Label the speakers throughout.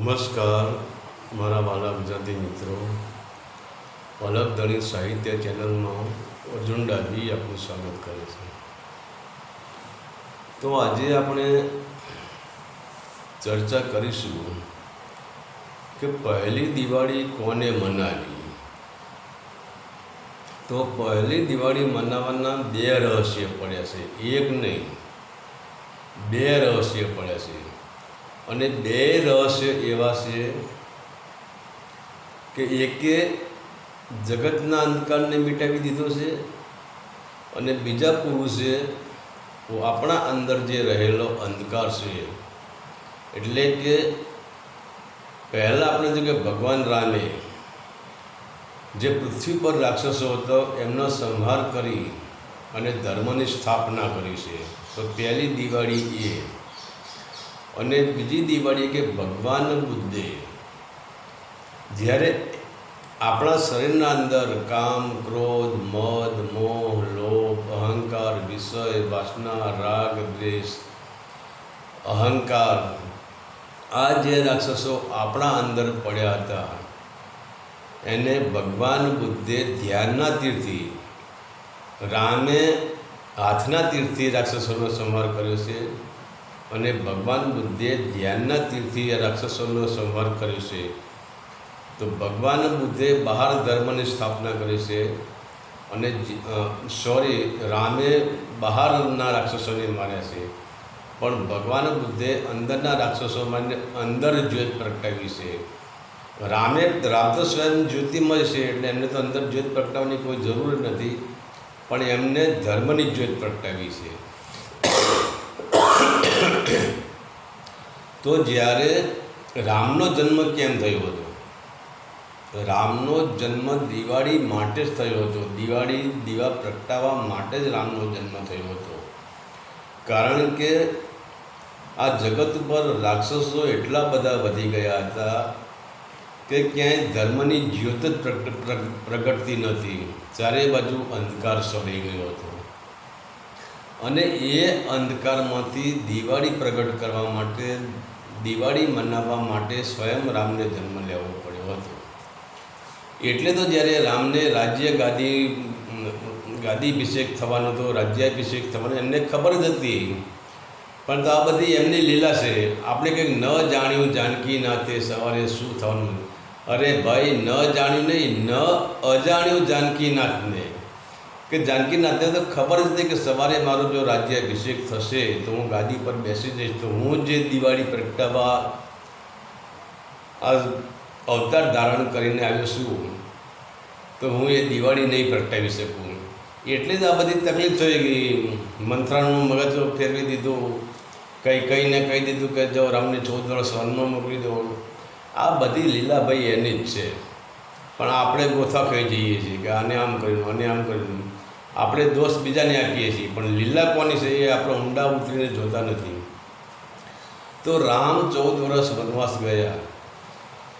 Speaker 1: નમસ્કાર, મારા વાલા ગુજરાતી મિત્રો. પલક દલિત સાહિત્ય ચેનલમાં અર્જુન ડાભી આપનું સ્વાગત કરે છે. તો આજે આપણે ચર્ચા કરીશું કે પહેલી દિવાળી કોને મનાવી? તો પહેલી દિવાળી મનાવવાના બે રહસ્ય પડ્યા છે. એક નહીં, બે રહસ્ય પડ્યા છે. અને બે રહસ્ય એવા છે કે એકે જગતના અંધકારને મિટાવી દીધો છે અને બીજા પુરુષે આપણા અંદર જે રહેલો અંધકાર છે. એટલે કે પહેલાં આપણે જો કે ભગવાન રામે જે પૃથ્વી પર રાક્ષસો હતો એમનો સંહાર કરી અને ધર્મની સ્થાપના કરી છે. તો પહેલી દિવાળી એ. અને બીજી દિવાળી કે ભગવાન બુદ્ધે, જ્યારે આપણા શરીરના અંદર કામ, ક્રોધ, મદ, મોહ, લોભ, અહંકાર, વિષય, વાસના, રાગ, દ્વેષ, અહંકાર, આ જે રાક્ષસો આપણા અંદર પડ્યા હતા, એને ભગવાન બુદ્ધે ધ્યાનના તીર્થી, રામે હાથના તીર્થી રાક્ષસોનો સંહાર કર્યો છે. અને ભગવાન બુદ્ધે ધ્યાનના તીરથી આ રાક્ષસોનો સંહાર કર્યો છે. તો ભગવાન બુદ્ધે બહાર ધર્મની સ્થાપના કરી છે અને સોરી, રામે બહારના રાક્ષસોને માર્યા છે. પણ ભગવાન બુદ્ધે અંદરના રાક્ષસો મારીને અંદર જ્યોત પ્રગટાવી છે. રામે રામ તો સ્વયં જ્યોતિમય છે એટલે એમને તો અંદર જ્યોત પ્રગટાવવાની કોઈ જરૂર નથી, પણ એમને ધર્મની જ્યોત પ્રગટાવી છે. તો જ્યારે રામનો જન્મ કેમ થયો હતો? રામનો જન્મ દિવાળી માટે જ થયો હતો. દિવાળી દીવા પ્રગટાવવા માટે જ રામનો જન્મ થયો હતો. કારણ કે આ જગત પર રાક્ષસો એટલા બધા વધી ગયા હતા કે ક્યાંય ધર્મની જ્યોત જ પ્રગટતી નથી ચારે બાજુ અંધકાર સળી ગયો હતો. અને એ અંધકારમાંથી દિવાળી પ્રગટ કરવા માટે, દિવાળી મનાવવા માટે સ્વયં રામને જન્મ લેવો પડ્યો હતો. એટલે તો જ્યારે રામને રાજ્ય ગાદી, ગાદીભિષેક થવાનો હતો, રાજ્યાભિષેક થવાનો, એમને ખબર જ હતી. પણ તો આ બધી એમની લીલા છે. આપણે કંઈક ન જાણ્યું, જાનકી નાથે સવારે શું થવાનું? અરે ભાઈ, ન જાણ્યું નહીં, ન અજાણ્યું જાનકી નાથને કે જાનકીનાથને તો ખબર જ હતી કે સવારે મારો જો રાજ્યાભિષેક થશે, તો હું ગાદી પર બેસી જઈશ, તો હું જે દિવાળી પ્રગટાવવા આ અવતાર ધારણ કરીને આવ્યો છું. તો હું એ દિવાળી નહીં પ્રગટાવી શકું. એટલે જ આ બધી તકલીફ થઈ ગઈ. મંત્રાનું મગજ ફેરવી દીધું. કંઈ કહીને કહી દીધું કે જો રામને ચૌદ વર્ષ વનમાં મોકલી દો. આ બધી લીલાભાઈ એની જ છે. પણ આપણે ગોથા ખાઈ જઈએ છીએ કે આને આમ કર્યું, આને આમ કર્યું. આપણે દોષ બીજાને આપીએ છીએ, પણ લીલા કોની છે એ આપણે ઊંડા ઉતરીને જોતા નથી. તો રામ ચૌદ વર્ષ વનવાસ ગયા.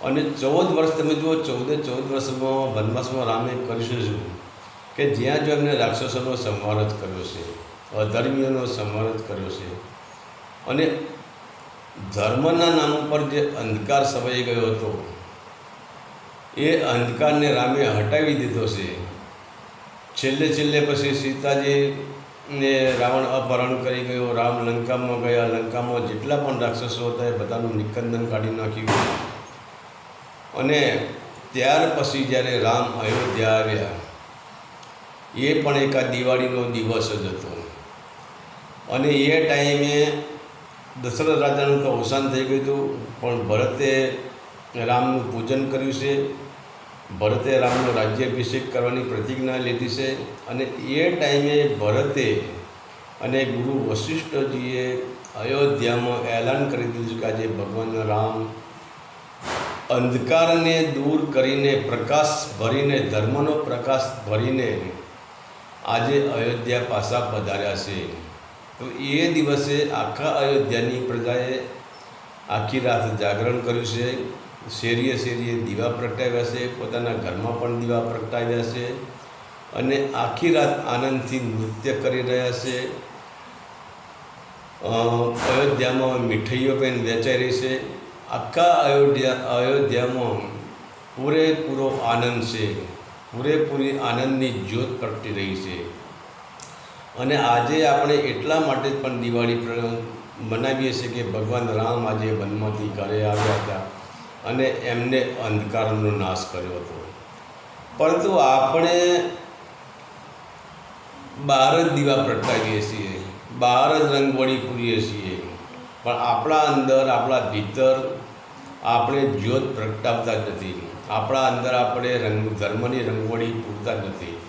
Speaker 1: અને ચૌદ વર્ષ તમે જુઓ, ચૌદે ચૌદ વર્ષમાં વનવાસમાં રામે કરીશું શું? કે જ્યાં જો એમને રાક્ષસોનો સંહાર જ કર્યો છે, અધર્મીઓનો સંહાર જ કર્યો છે, અને ધર્મના નામ ઉપર જે અંધકાર સવાઈ ગયો હતો, એ અંધકારને રામે હટાવી દીધો છે. છેલ્લે છેલ્લે પછી સીતાજી ને રાવણ અપહરણ કરી ગયો, રામ લંકામાં ગયા, લંકામાં જેટલા પણ રાક્ષસો હતા એ બધાનું નિકંદન કાઢી નાખ્યું. અને ત્યાર પછી જ્યારે રામ અયોધ્યા આવ્યા, એ પણ એક આ દિવાળીનો દિવસ જ હતો. અને એ ટાઈમે દશરથ રાજાનું તો અવસાન થઈ ગયું હતું, પણ ભરતે રામનું પૂજન કર્યું છે. ભરતે રામનો રાજ્યાભિષેક કરવાની પ્રતિજ્ઞા લીધી છે અને એ ટાઈમે ભરતે અને ગુરુ વશિષ્ઠજીએ અયોધ્યામાં એલાન કરી દીધું કે આજે ભગવાન રામ અંધકારને દૂર કરીને પ્રકાશ ભરીને, ધર્મનો પ્રકાશ ભરીને આજે અયોધ્યા પાસા પધાર્યા છે. તો એ દિવસે આખા અયોધ્યાની પ્રજાએ આખી રાત જાગરણ કર્યું છે. શેરીએ શેરીએ દીવા પ્રગટાવ્યા છે, પોતાના ઘરમાં પણ દીવા પ્રગટાવ્યા છે અને આખી રાત આનંદથી નૃત્ય કરી રહ્યા છે. અયોધ્યામાં મીઠાઈઓ પણ વેચાઈ રહી છે. આખા અયોધ્યા, અયોધ્યામાં પૂરેપૂરો આનંદ છે. પૂરેપૂરી આનંદની જ્યોત પ્રગટી રહી છે. અને આજે આપણે એટલા માટે પણ દિવાળી મનાવીએ છીએ કે ભગવાન રામ આજે વનમાંથી ઘરે આવ્યા હતા. અને એમને અંધકારનો નાશ કર્યો હતો. પરંતુ આપણે બહાર જ દીવા પ્રગટાવીએ છીએ બહાર જ રંગોળી પૂરીએ છીએ. પણ આપણા અંદર, આપણા ભીતર આપણે જ્યોત પ્રગટાવતા જ નથી. આપણા અંદર આપણે રંગ, ધર્મની રંગોળી પૂરતા જ નથી.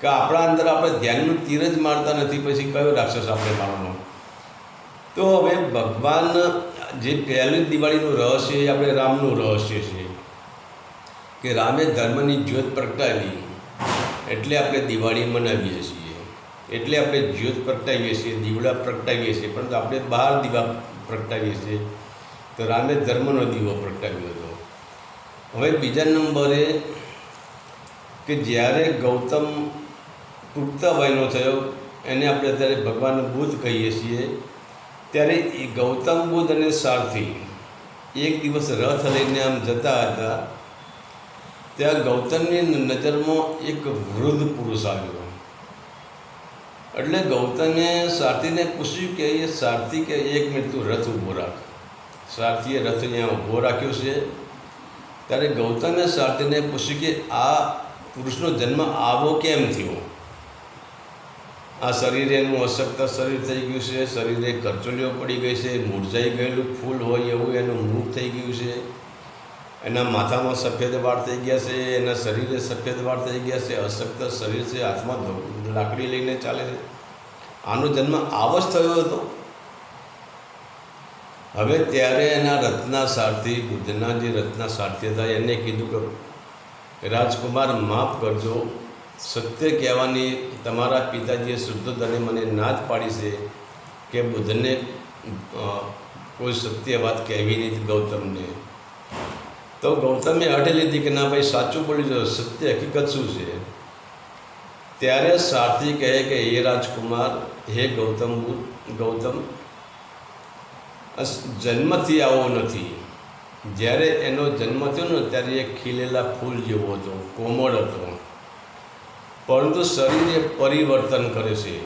Speaker 1: કે આપણા અંદર આપણે ધ્યાનનું તીર જ મારતા નથી, પછી કયો રાક્ષસ આપણે મારવાનો? તો હવે ભગવાન જે પહેલી દિવાળીનું રહસ્ય એ આપણે રામનું રહસ્ય છે. કે રામે ધર્મની જ્યોત પ્રગટાવી, એટલે આપણે દિવાળી મનાવીએ છીએ. એટલે આપણે જ્યોત પ્રગટાવીએ છીએ, દીવડા પ્રગટાવીએ છીએ. પરંતુ આપણે બહાર દીવા પ્રગટાવીએ છીએ. તો રામે ધર્મનો દીવો પ્રગટાવ્યો હતો. હવે બીજા નંબરે કે જ્યારે ગૌતમ પુખ્તા વયનો થયો, એને આપણે અત્યારે ભગવાન બુદ્ધ કહીએ છીએ. ત્યારે એ ગૌતમ બુદ્ધ અને સારથી એક દિવસ રથ લઈને આમ જતા હતા. ત્યાં ગૌતમની નજરમાં એક વૃદ્ધ પુરુષ આવ્યો. એટલે ગૌતમે સારથીને પૂછ્યું કે, એ સારથી કે એક મિનિટ તું રથ ઊભો રાખ. સારથીએ રથ અહીંયા ઊભો રાખ્યો છે. ત્યારે ગૌતમે સારથીને પૂછ્યું કે, આ પુરુષનો જન્મ આવો કેમ થયો? આ શરીરે એનું અશક્ત શરીર થઈ ગયું છે, શરીરે કરચોલીઓ પડી ગઈ છે મૂરઝાઈ ગયેલું ફૂલ હોય એવું એનું મુખ થઈ ગયું છે. એના માથામાં સફેદ વાળ થઈ ગયા છે, એના શરીરે સફેદ વાળ થઈ ગયા છે, અશક્ત શરીર છે, હાથમાં લાકડી લઈને ચાલે છે. આનો જન્મ આવો જ થયો હતો. હવે ત્યારે એના રત્ના સારથી બુદ્ધના જે રત્ના સારથી હતા, એને કીધું કે રાજકુમાર, માફ કરજો. સત્ય કહેવાની તમારા પિતાજીએ શુદ્ધોધને મને ના પાડી છે કે બુદ્ધને કોઈ સત્ય વાત કહેવી નહીં ગૌતમને. તો ગૌતમે હટે લીધી કે ના ભાઈ, સાચું બોલી જો સત્ય હકીકત શું છે? ત્યારે સારથી કહે કે, હે રાજકુમાર, હે ગૌતમ બુદ્ધ, ગૌતમ જન્મથી આવો નથી. જ્યારે એનો જન્મ થયો ને, ત્યારે એ ખીલેલા ફૂલ જેવો હતો, કોમળ હતો. પરંતુ શરીર એ પરિવર્તન કરે છે.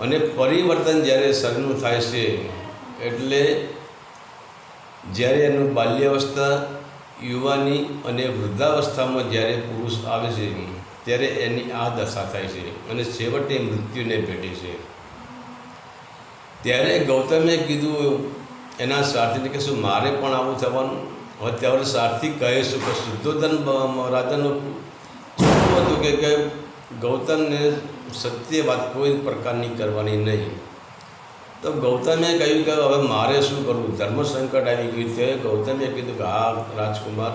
Speaker 1: અને પરિવર્તન જ્યારે શરીરનું થાય છે, એટલે જ્યારે એનું બાલ્યાવસ્થા યુવાની અને વૃદ્ધાવસ્થામાં જ્યારે પુરુષ આવે છે, ત્યારે એની આ દશા થાય છે અને છેવટે મૃત્યુને ભેટે છે. ત્યારે ગૌતમે કીધું, એના સારથીને કે શું મારે પણ આવું થવાનું. હવે ત્યારે સારથી કહે છે કે શુદ્ધોધન રાજાનું શું હતું કે ગૌતમને સત્ય વાત કોઈ પ્રકારની કરવાની નહીં. તો ગૌતમે કહ્યું કે હવે મારે શું કરવું? ધર્મ સંકટ આવી ગયું છે. ગૌતમે કીધું કે, હા, રાજકુમાર,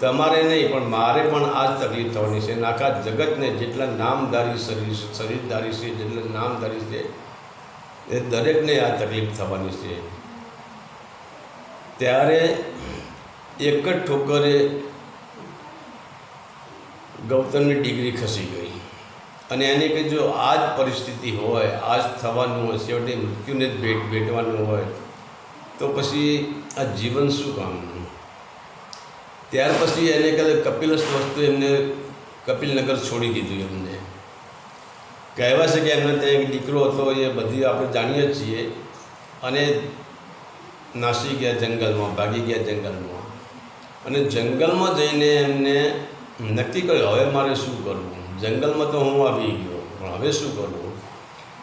Speaker 1: તમારે નહીં, પણ મારે પણ આ જ તકલીફ થવાની છે. આખા જગતને જેટલા નામધારી શરીર શરીરધારી છે, જેટલા નામધારી છે, એ દરેકને આ તકલીફ થવાની છે. ત્યારે એક જ ઠોકરે ગૌતમની ડિગ્રી ખસી ગઈ. અને એને કે જો આ જ પરિસ્થિતિ હોય આ જ થવાનું હોય, છેવટે મૃત્યુને જ ભેટ ભેટવાનું હોય, તો પછી આ જીવન શું કામનું? ત્યાર પછી એને કહે કપિલસ વસ્તુ એમને કપિલનગર છોડી દીધું એમને. કહેવા છે કે એમને ત્યાં એક દીકરો હતો, એ બધી આપણે જાણીએ છીએ. અને નાસી ગયા જંગલમાં, ભાગી ગયા જંગલમાં. અને જંગલમાં જઈને એમને નક્કી કર્યું, હવે મારે શું કરવું? જંગલમાં તો હું આવી ગયો, પણ હવે શું કરવું?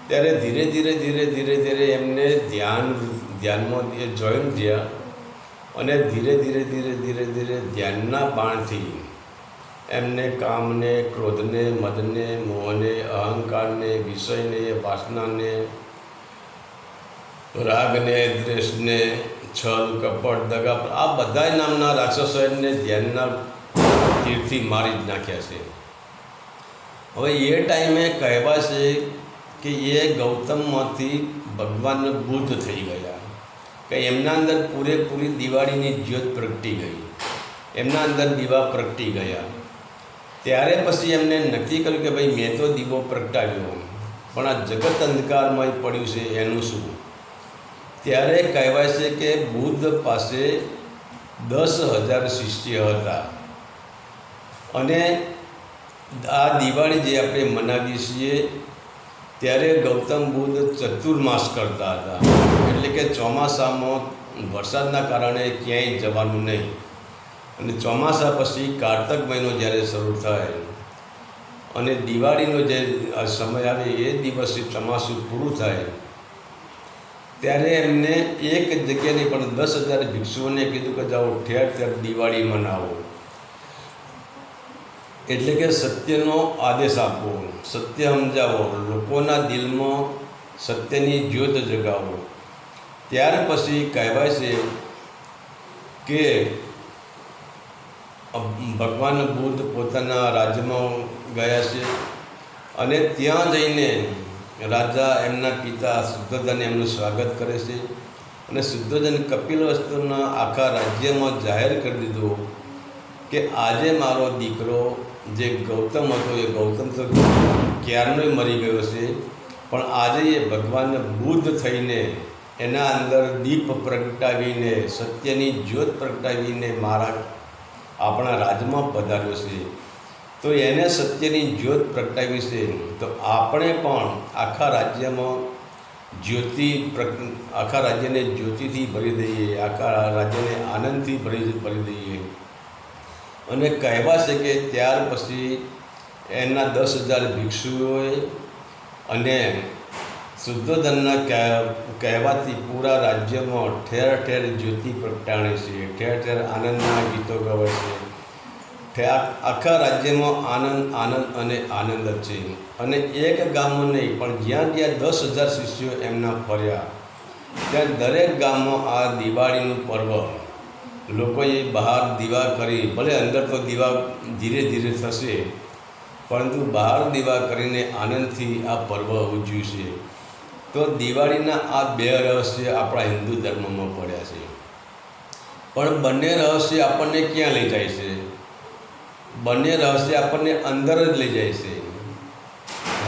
Speaker 1: ત્યારે ધીરે ધીરે ધીરે ધીરે ધીરે એમને ધ્યાન, ધ્યાનમાં એ જોઈન થયા અને ધીરે ધીરે ધીરે ધીરે ધીરે ધ્યાનના બાણથી એમને કામને, ક્રોધને, મદને, મોહને, અહંકારને, વિષયને, વાસનાને, રાગને, દ્વેષને, છલ, કપટ, દગા, આ બધા નામના રાક્ષસો એમને ધ્યાનના તીરથી મારી જ નાખ્યા છે. હવે એ ટાઈમે કહેવા છે કે એ ગૌતમમાંથી ભગવાન બુદ્ધ થઈ ગયા. કે એમના અંદર પૂરેપૂરી દિવાળીની જ્યોત પ્રગટી ગઈ. એમના અંદર દીવા પ્રગટી ગયા. ત્યારે પછી એમને નક્કી કર્યું કે ભાઈ મેં તો દીવો પ્રગટાવ્યો. પણ આ જગત અંધકારમય પડ્યું છે, એનું શું? ત્યારે કહેવાય છે કે બુદ્ધ પાસે દસ હજાર શિષ્ય હતા. અને આ દિવાળી જે આપણે મનાવીએ છીએ, ત્યારે ગૌતમ બુદ્ધ ચતુર્માસ કરતા હતા. એટલે કે ચોમાસામાં વરસાદના કારણે ક્યાંય જવાનું નહીં. અને ચોમાસા પછી કારતક મહિનો જ્યારે શરૂ થાય અને દિવાળીનો જે સમય આવે એ દિવસે ચોમાસું પૂરું થાય, ત્યારે એમને એક જગ્યાની પણ દસ હજાર ભિક્ષુઓને કીધું કે જાઓ ઠેર ઠેર દિવાળી મનાવો. એટલે કે સત્યનો આદેશ આપવો, સત્ય સમજાવો, લોકોના દિલમાં સત્યની જ્યોત જગાવો. ત્યાર પછી કહેવાય છે કે ભગવાન બુદ્ધ પોતાના રાજ્યમાં ગયા છે અને ત્યાં જઈને રાજા એમના પિતા શુદ્ધોધન એમનું સ્વાગત કરે છે અને શુદ્ધોધન કપિલ વસ્તુના આખા રાજ્યમાં જાહેર કરી દીધો કે આજે મારો દીકરો જે ગૌતમ હતો, એ ગૌતમ તો ક્યારનોય મરી ગયો છે. પણ આજે એ ભગવાન બુદ્ધ થઈને એના અંદર દીપ પ્રગટાવીને, સત્યની જ્યોત પ્રગટાવીને મારા આપણા રાજમાં પધાર્યો છે. તો એને સત્યની જ્યોત પ્રગટાવી છે. તો આપણે પણ આખા રાજ્યમાં જ્યોતિ આખા રાજ્યને જ્યોતિથી ભરી દઈએ, આખા રાજ્યને આનંદથી ભરી ભરી દઈએ. અને કહેવા છે કે ત્યાર પછી એના દસ હજાર ભિક્ષુઓએ અને શુદ્ધોધનના કહેવા- કહેવાથી પૂરા રાજ્યમાં ઠેર ઠેર જ્યોતિ પ્રગટાણે છે. ઠેર ઠેર આનંદના ગીતો ગવાય છે. આખા રાજ્યમાં આનંદ આનંદ અને આનંદ છે. અને એક ગામમાં નહીં, પણ જ્યાં જ્યાં દસ હજાર શિષ્યો એમના ફર્યા, ત્યાં દરેક ગામમાં આ દિવાળીનું પર્વ લોકોએ બહાર દીવા કરી, ભલે અંદર તો દીવા ધીરે ધીરે થશે, પરંતુ બહાર દીવા કરીને આનંદથી આ પર્વ ઉજવ્યું છે. તો દિવાળીના આ બે રહસ્ય આપણા હિન્દુ ધર્મમાં પડ્યા છે. પણ બંને રહસ્ય આપણને ક્યાં લઈ જાય છે? બંને રહસ્ય આપણને અંદર જ લઈ જાય છે.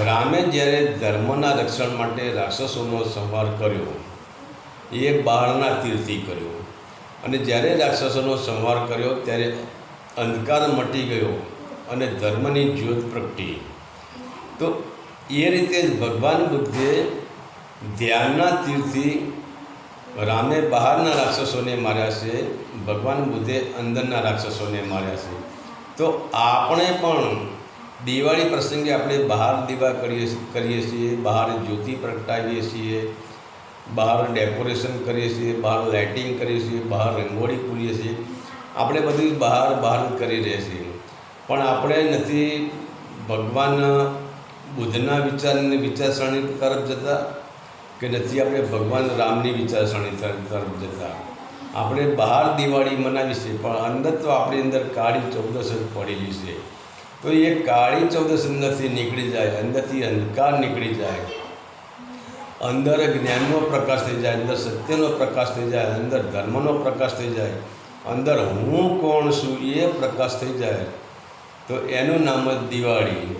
Speaker 1: રામે જ્યારે ધર્મના રક્ષણ માટે રાક્ષસોનો સંહાર કર્યો, એ બહારના તીર્થી કર્યો. અને જ્યારે રાક્ષસોનો સંહાર કર્યો, ત્યારે અંધકાર મટી ગયો અને ધર્મની જ્યોત પ્રગટી. તો એ રીતે જ ભગવાન બુદ્ધે ધ્યાનના તીરથી રામે બહારના રાક્ષસોને માર્યા છે, ભગવાન બુદ્ધે અંદરના રાક્ષસોને માર્યા છે. તો આપણે પણ દિવાળી પ્રસંગે આપણે બહાર દીવા કરીએ કરીએ છીએ, બહાર જ્યોતિ પ્રગટાવીએ છીએ બહાર ડેકોરેશન કરીએ છીએ, બહાર લાઇટિંગ કરીએ છીએ, બહાર રંગોળી પૂરીએ છીએ. આપણે બધું બહાર બહાર કરી રહ્યા છીએ. પણ આપણે નથી ભગવાન બુદ્ધના વિચારની વિચારસરણી તરફ જતા કે નથી આપણે ભગવાન રામની વિચારસરણી તરફ જતા? આપણે બહાર દિવાળી મનાવી છે પણ અંદર તો આપણી અંદર કાળી ચૌદસ પડેલી છે. તો એ કાળી ચૌદસ અંદરથી નીકળી જાય, અંદરથી અંધકાર નીકળી જાય. અંદર જ્ઞાનનો પ્રકાશ થઈ જાય, અંદર સત્યનો પ્રકાશ થઈ જાય, અંદર ધર્મનો પ્રકાશ થઈ જાય, અંદર હું કોણ છું એ પ્રકાશ થઈ જાય. તો એનું નામ જ દિવાળી.